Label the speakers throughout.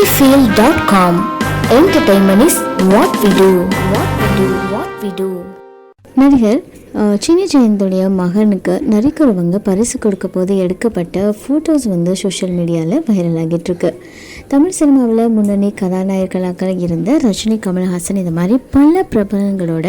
Speaker 1: sunnyfield.com. Entertainment is what we do. What we do. What we do.
Speaker 2: நடிகர் அஹ், cine ஜெயந்துடைய மகனுக்கு நரிக்குறவங்க பரிசு கொடுக்க போது எடுக்கப்பட்ட ஃபோட்டோஸ் வந்து சோஷியல் மீடியாவில் வைரல் ஆகிட்டு இருக்கு தமிழ் சினிமாவில் முன்னணி கதாநாயகர்களாக இருந்த ரஜினி கமல்ஹாசன் இந்த மாதிரி பல பிரபலங்களோட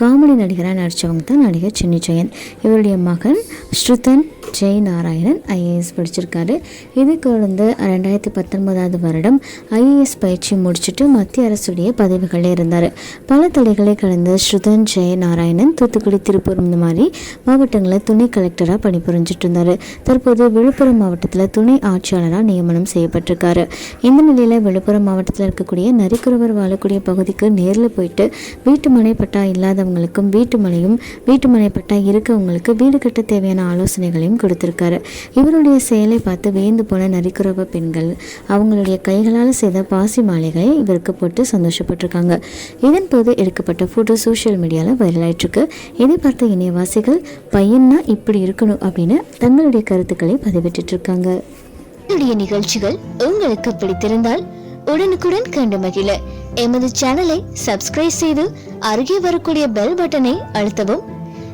Speaker 2: காமெடி நடிகராக நடித்தவங்க தான் நடிகர் சின்னி ஜெயன் இவருடைய மகன் ஸ்ருதன் ஜெய் நாராயணன் ஐஏஎஸ் படிச்சிருக்காரு. இதுக்கு வந்து ரெண்டாயிரத்தி பத்தொன்பதாவது வருடம் ஐஏஎஸ் பயிற்சி முடிச்சுட்டு மத்திய அரசுடைய பதவிகளில் இருந்தார். பல தடைகளை கடந்த ஸ்ருதன் ஜெய நாராயணன் தூத்துக்குடி திருப்பூர் இந்த மாதிரி மாவட்டங்களில் துணை கலெக்டராக பணிபுரிஞ்சிட்டு இருந்தார். தற்போது விழுப்புரம் மாவட்டத்தில் துணை ஆட்சியாளராக நியமனம் செய்யப்பட்டிருக்காரு. இந்த நிலையில் விழுப்புரம் மாவட்டத்தில் இருக்கக்கூடிய நரிக்குறவர் வாழக்கூடிய பகுதிக்கு நேரில் போயிட்டு வீட்டு மனை பட்டா இல்லாதவங்களுக்கும் வீட்டு மனையும் வீட்டு மனை பட்டா இருக்கவங்களுக்கு வீடு கட்ட தேவையான ஆலோசனைகளையும் கொடுத்துருக்காரு. இவருடைய செயலை பார்த்து வியந்து போன நரிக்குறவ பெண்கள் அவங்களுடைய கைகளால் செய்த பாசி மாலைகளை இவருக்கு போட்டு சந்தோஷப்பட்டிருக்காங்க. இதன் போது எடுக்கப்பட்ட ஃபோட்டோ சோஷியல் மீடியாவில் வைரலாயிட்டிருக்கு இதை பார்த்த இணையவாசிகள் பையன்னா இப்படி இருக்கணும் அப்படின்னு தங்களுடைய கருத்துக்களை பதிவிட்டு இருக்காங்க
Speaker 1: என்னுடைய நிகழ்ச்சிகள் உங்களுக்கு பிடித்திருந்தால் உடனுக்குடன் கண்டு மகிழ. எமது சேனலை சப்ஸ்கிரைப் செய்து அருகே வரக்கூடிய பெல் பட்டனை அழுத்தவும்.